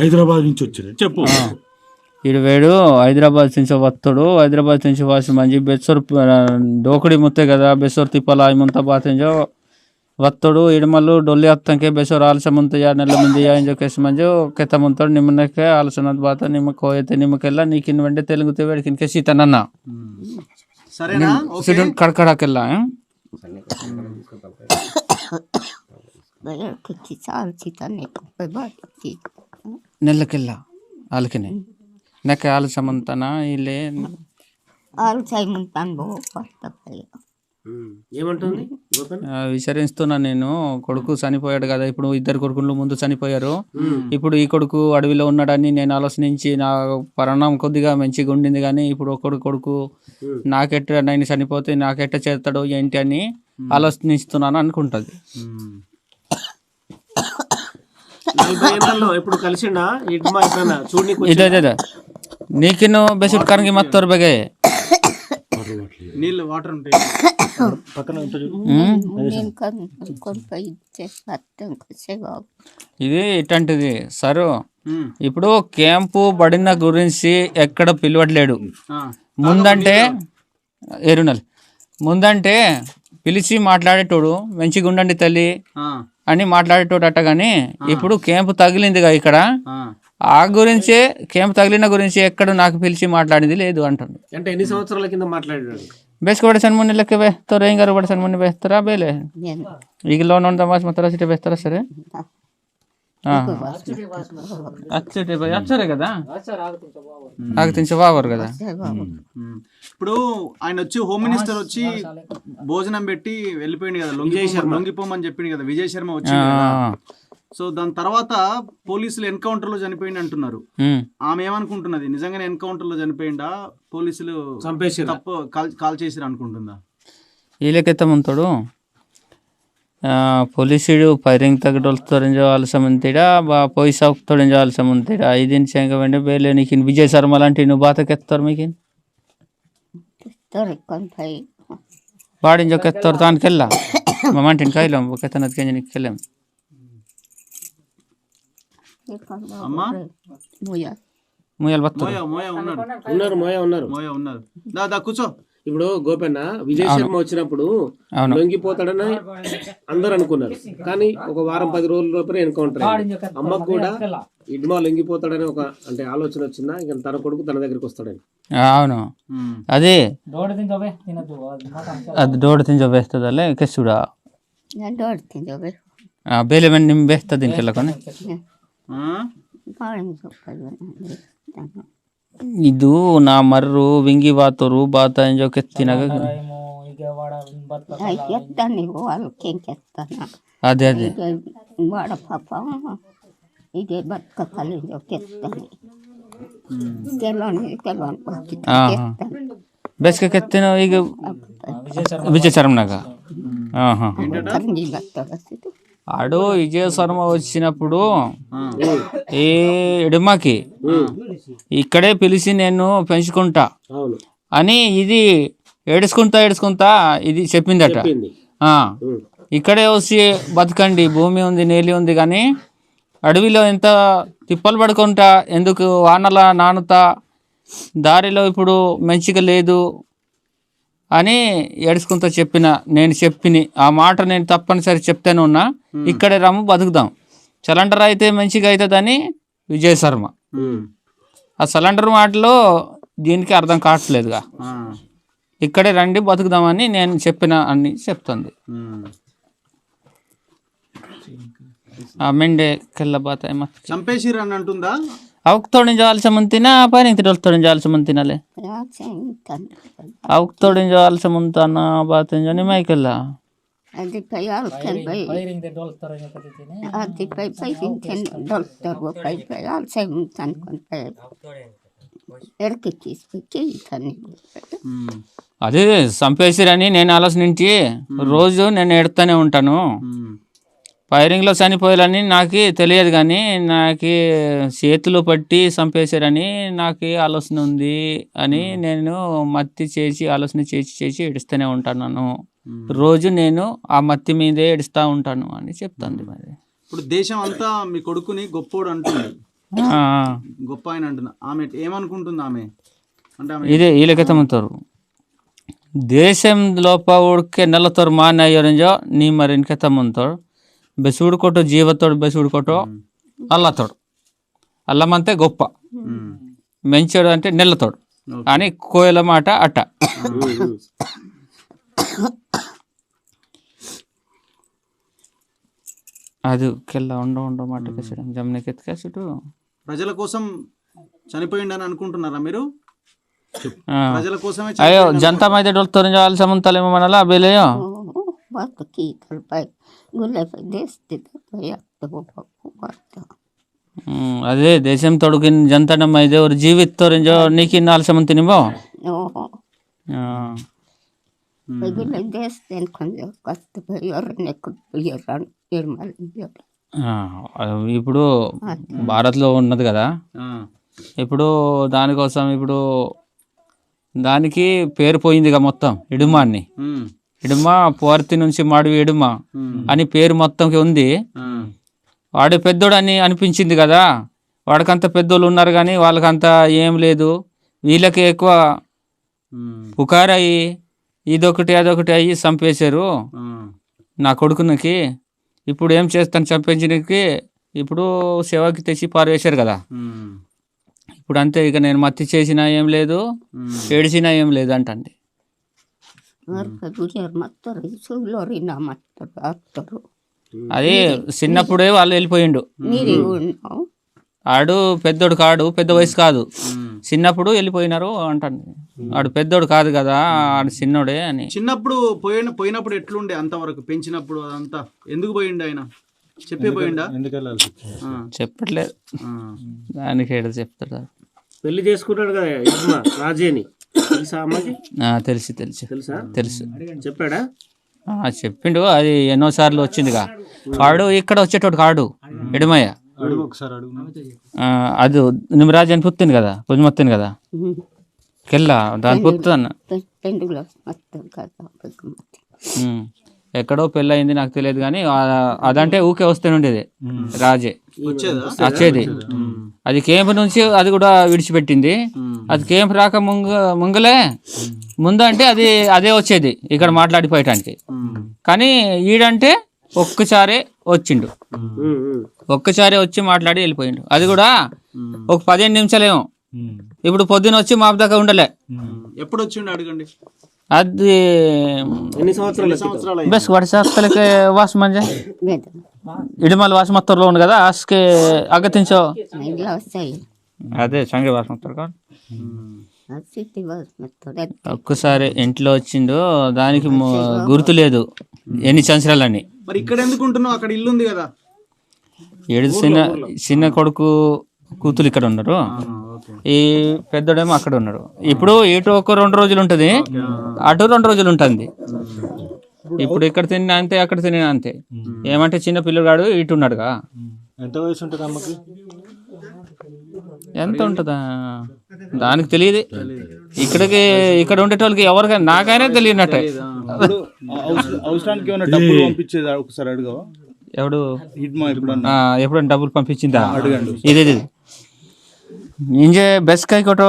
హైదరాబాద్ నుంచి వచ్చారు చెప్పు. ఇడు వేడు హైదరాబాద్ నుంచి వత్తడు. హైదరాబాద్ నుంచి వాసి మంచి బెస్సోర్ డోకడి ముత్తే కదా బెస్సోర్ తిప్పల ముంత బాతింజో వత్తడు. ఇడమల్లు డొల్లి అత్తంకే బెసోర్ ఆలస్యం ముంతయ నెల ముందు ఇంజో కేసు మంజు కెత్త ముంతడు నిమ్మనకే ఆలస్యం బాత నిమ్మ కోయతే నిమ్మకెళ్ళ నీకిన్ వెంటే తెలుగుతే వేడికిన్కే సీతనన్న సరేనా? సిడు కడకడాకెళ్ళ బో పట్టపల్లి ఏమంటుంది? గోపన్? ఆ, విచారిస్తున్నా నేను. కొడుకు చనిపోయాడు కదా ఇప్పుడు ఇద్దరు కొడుకులు ముందు చనిపోయారు. ఇప్పుడు ఈ కొడుకు అడవిలో ఉన్నాడని నేను ఆలోచించి నా పరిణామం కొద్దిగా మంచిగా ఉండింది కానీ ఇప్పుడు ఒకడు కొడుకు నాకెట్ట నేను చనిపోతే నాకెట్ట చేస్తాడు ఏంటి అని ఆలోచిస్తున్నాను అనుకుంటుంది. ఇప్పుడు కలిಸಿಂಡಾ నీకిను ఉట్కానికి మత్ తోర్ బగే. నీళ్ళు వాటర్ ఉంటాయి. ఇది ఇట్లాంటిది. సారు ఇప్పుడు క్యాంపు పడిన గురించి ఎక్కడ పిలవట్లేడు. ముందంటే ఎరునల్. ముందంటే పిలిచి మాట్లాడేటోడు. మంచిగా ఉండండి తల్లి అని మాట్లాడేటోట కానీ ఇప్పుడు కేంపు తగిలిందిగా ఇక్కడ. ఆ. గురించే కేంపు తగిలిన గురించి ఎక్కడ నాకు పిలిచి మాట్లాడింది లేదు అంటుంది. అంటే ఎన్ని సంవత్సరాల కింద మాట్లాడాడు? బెస్ట్ కూడా సన్మని లెక్క వేస్తారా ఏం గారు కూడా సన్మని వేస్తారా బేలే. ఈగలో ఉన్న మాత్రం సిటీ వేస్తారా సరే? అచ్చటే భయ్ అచ్చరే కదా. నాకు తెలిసి వావరు. కదా ఇప్పుడు ఆయన వచ్చి హోమ్ మినిస్టర్ వచ్చి భోజనం పెట్టి వెళ్ళిపోయింది కదా లొంగి లొంగిపోమని చెప్పింది కదా విజయ్ శర్మ వచ్చి సో దాని తర్వాత పోలీసులు ఎన్కౌంటర్లో చనిపోయింది అంటున్నారు ఆమె ఏమనుకుంటున్నది? నిజంగానే ఎన్కౌంటర్లో చనిపోయిందా పోలీసులు చంపేసిరా? తప్పు కాల్ కాల్ చేసిరు అనుకుంటుందా? వీళ్ళకెత్త ముంతాడు ಪೊಲೀಸಿಡು ಫೈರಿಂಗ್ ತೆಗೆದೊಳ್ತೊರೆಂಜೋ ಆಲಸ ಮುಂತಿಡ ಬಾ ಪೊಯ್ಸ ತೊಳೆಂಜೋ ಆಲಸ ಮುಂತಿಡ ಐದಿನ ಚೆಂಗ ವೆಂಡೆ ಬೇಲೆ నీకిన్ విజయ్ శర్మ లాంటి నువ్వు బాతకెత్తారు మీకిన్ కొనిపోయి బాడింజో కెత్తారు దానికెళ్ళా మమ్మంటిని కాయలేం కెత్తనది కెంజ నీకు వెళ్ళాం అమ్మా ముయ్య ముయ్యాలు బత్తారు మోయ మోయ ఉన్నాడు ఉన్నారు మోయ ఉన్నారు మోయ ఉన్నారు దా దా కూర్చో ఇప్పుడు గోపన్న విజయ్ శర్మ వచ్చినప్పుడు అవును లొంగిపోతాడని అందరు అనుకున్నారు కానీ ఒక వారం పది రోజుల లోపల ఎన్కౌంటర్ అయింది. అమ్మకు కూడా ఇడ్మా లొంగిపోతాడని ఒక అంటే ఆలోచన వచ్చిందా ఇక తన కొడుకు తన దగ్గరికి వస్తాడని అవును అదే అది దోడ తింజో వేస్తుందలే కెసుడా నేను దోడుతుంది ಬೇಲೆ ಮೆನ್ ನಿಮ್ ಬೇಸ್ತದ ಇಂಕೆಲ್ಲ ಕೊನೆ ఆ? బాగా చెప్పాలి ಇದು ನಾ ಮರ್ರು ವಿಂಗಿ ಬಾತೋರು ಬಾತ ಎಂಜೋ ಕೆತ್ತಿನಾಗ ಅದೇ ಅದೇ ಬಾಡ ಪಾಪ ಇದೆ ಬತ್ತ ಕಲಿಂಜೋ ಕೆತ್ತಾನೆ ಬೇಸಿಗೆ ಕೆತ್ತಿನ ಈಗ ವಿಜಯ శర్మనాగ ಆಡು ವಿಜಯ ಶರ್ಮ ವಚ್ಚಿನಪ್ಪುಡು ఏ ಎಡಮಾಕಿ ఇక్కడే పిలిచి నేను పెంచుకుంటా. అని ఇది ఏడుచుకుంటా ఏడుచుకుంటా ఇది చెప్పిందట. ఇక్కడే వచ్చి బతకండి భూమి ఉంది నేలి ఉంది కానీ అడవిలో ఎంత తిప్పలు పడుకుంటా ఎందుకు వానల నానుతా దారిలో ఇప్పుడు మంచిగా లేదు అని ఏడుచుకుంటా చెప్పిన నేను చెప్పిని ఆ మాట నేను తప్పనిసరి చెప్తానే ఉన్నా ఇక్కడే రమ్ము బతుకుదాం. సిలిండర్ అయితే మంచిగా అవుతుందని విజయ్ శర్మ. ఆ సలండర్ మాటలో దీనికి అర్థం కావట్లేదుగా. ఇక్కడే రండి బతుకుదామని నేను చెప్పిన అని చెప్తుంది. మెండే కెళ్ళబాత చంపేసిరు అని అంటుందా? అవక్తోడిని జాల్సముంతిన తినలే తిరల్తోడిని జాల్సముంతినలే అవక్తోడిని జాల్సముంతాన బాతింజని మైకెల్లా ಅವಕ್ ತೊಡಿನ ಜಾಲ್ಸ ಮುಂತಾನ ಬಾತ ನಿಮೈಕೆಲ್ಲ అది పై ఆల్కన్ పై అది పై పై ఇంకెన్ డొల్తారు పై పై ఆల్సై అనుకుని పై ఎడకి తీసుకొచ్చి ఇతన్ని ఉమ్. అదే చంపేసిరని నేను ఆలోచించి రోజు నేను ఎడుతూనే ఉంటాను ఉమ్. ఫైరింగ్లో చనిపోయాలని నాకు తెలియదు కానీ నాకు చేతులు పట్టి చంపేశారని నాకు ఆలోచన ఉంది అని నేను మత్తి చేసి ఆలోచన చేసి చేసి ఏడుస్తూనే ఉంటాను రోజు నేను ఆ మత్తి మీదే ఏడుస్తూ ఉంటాను అని చెప్తాను మరి. ఇప్పుడు దేశం అంతా మీ కొడుకుని గొప్పోడు అంటుంది. గొప్ప ఆయన అంటుంది ఆమె ఏమనుకుంటుంది ఆమె? అంటే ఇదే ఈ లెక్కమంటారు దేశం లోప ఉడికే నెలతోరు మాన నీ మరి ఇంకెత్తమంతాడు బెసుడు కొట్టు జీవతోడు బెసుడు కొట్టు అల్లతోడు. అల్లమంతే గొప్ప. మెంచోడు అంటే నెల్లతోడు. అని కోయల మాట అట్ట. అది కెల్ల ఉండ ఉండ మాట కేసడం జమ్నెకెత్తికేసుడు ప్రజల కోసం చనిపోయిండని అనుకుంటున్నారా మీరు ప్రజల కోసమే అయ్యో జనతా మైదే డోల్తో వాళ్ళు సమంతాలేమో మనలా బేలేయో Oh, basta kita pai. Gulay pa deste pa yakta ko pa basta. ಹ್ಮ್, ಅದೇ ದೇಶಂ ತೊಡಗಿನ ಜನತನ ಇದೆ మిగిలిన దేశానికి కొంచెం ఇప్పుడు భారత్లో ఉన్నది కదా? ఇప్పుడు దానికోసం ఇప్పుడు దానికి పేరు పోయింది మొత్తం ఇడుమాన్ని ఇడుమ పోర్తి నుంచి మాడివి ఇడుమ అని పేరు మొత్తంకి ఉంది. వాడు పెద్దోడు అని అనిపించింది కదా? వాడికంత పెద్దోళ్ళు ఉన్నారు కానీ వాళ్ళకంత ఏం లేదు. వీళ్ళకి ఎక్కువ పుకారయ్యి ఇదొకటి అదొకటి అయ్యి చంపేశారు. నా కొడుకునికి. ఇప్పుడు ఏం చేస్తాను? చంపించడానికి ఇప్పుడు సేవకి తెచ్చి పారవేశారు కదా. ఇప్పుడు అంతే ఇక నేను మత్తి చేసినా ఏం లేదు ఏడిచినా ఏం లేదు అంటండి. అది చిన్నప్పుడే వాళ్ళు వెళ్ళిపోయిండు. ఆడు పెద్దోడు కాడు పెద్ద వయసు కాదు. చిన్నప్పుడు వెళ్ళిపోయినారు అంటండి ఆడు పెద్దోడు కాదు కదా ఆడు చిన్నోడే అని. చిన్నప్పుడు పోయిన పోయినప్పుడు ఎట్లుండే అంతవరకు? పెంచినప్పుడు అదంతా ఎందుకు పోయిండు ఆయన? చెప్పే పోయిండా? ఎందుకు వెళ్ళాలి ఆ, చెప్పట్లేదు. దానికి చెప్తాడు పెళ్ళి చేసుకున్నాడు కదా రాజేని. తెలుసా అమ్మకి తెలుసు తెలుసు. తెలుసా? తెలుసు. చెప్పాడా? ఆ, చెప్పిండు అది ఎన్నోసార్లు వచ్చిందిగా. వాడు ఇక్కడ వచ్చేటోడు కాడు ఎడమయ్య. అడుగు. ఒకసారి అడుగు. ఆ, అది నిమరాజు అని పుత్తింది కదా పుజ్మత్తింది కదా? కెల్లా దాని పుత్తాను. ఎక్కడో పెళ్ళి అయింది నాకు తెలియదు కానీ అదంటే ఊకే వస్తూనే ఉండేది. రాజే. వచ్చేదా? అది కేంపు నుంచి అది కూడా విడిచిపెట్టింది. అది కేంపు రాక ముంగ ముంగలే. ముందు అంటే అది అదే వచ్చేది ఇక్కడ మాట్లాడిపోయటానికి. కానీ ఈడంటే ఒక్కసారే వచ్చిండు. ఒక్కసారి వచ్చి మాట్లాడి వెళ్ళిపోయిండు. అది కూడా ఒక పదిహేను నిమిషాలేమో. ఇప్పుడు పొద్దున వచ్చి మా దాకా ఉండలే. ఎప్పుడు వచ్చిండు అడగండి? అది ఎన్ని సంవత్సరాలు బెస్ వాట్సాప్లకి వాస్ మంజ. ఇడిమల్ వాస్ మొత్తంలో ఉంది కదా ఆస్కి Nagla say. అదే సంగే వాస్ మొత్తం ఒక్కసారి ఇంట్లో వచ్చిండు దానికి గుర్తు లేదు. ఎన్ని సంవత్సరాలని? మరి ఇక్కడ ఎందుకు ఉంటున్నావు? అక్కడ ఇల్లు ఉంది కదా. ఏడు చిన్న చిన్న కొడుకు కూతురు ఇక్కడ ఉన్నారు. ఆ, ఓకే. ఈ పెద్దోడేమో అక్కడ ఉన్నాడు ఇప్పుడు ఇటు ఒక రెండు రోజులు ఉంటుంది అటు రెండు రోజులు ఉంటుంది. ఇప్పుడు ఇక్కడ తిన్నా అంతే అక్కడ తిన్నా అంతే. ఏమంటే చిన్న పిల్లగాడు ఇటు ఉన్నాడుగా. ఎంత వయసు ఉంటుంది అమ్మకి? ఎంత ఉంటుందా? దానికి తెలియదు. ఇక్కడికి ఇక్కడ ఉండేటోళ్ళకి ఎవరికైనా నాకైనా తెలియనట్టే. అవసరానికి డబ్బులు పంపించేది? ఒకసారి అడగవా? ఎవడు? ఎప్పుడన్నా? డబ్బులు పంపించిందా? అడగండి. ఇది ఇది ఇంజే బెస్ కైకోటో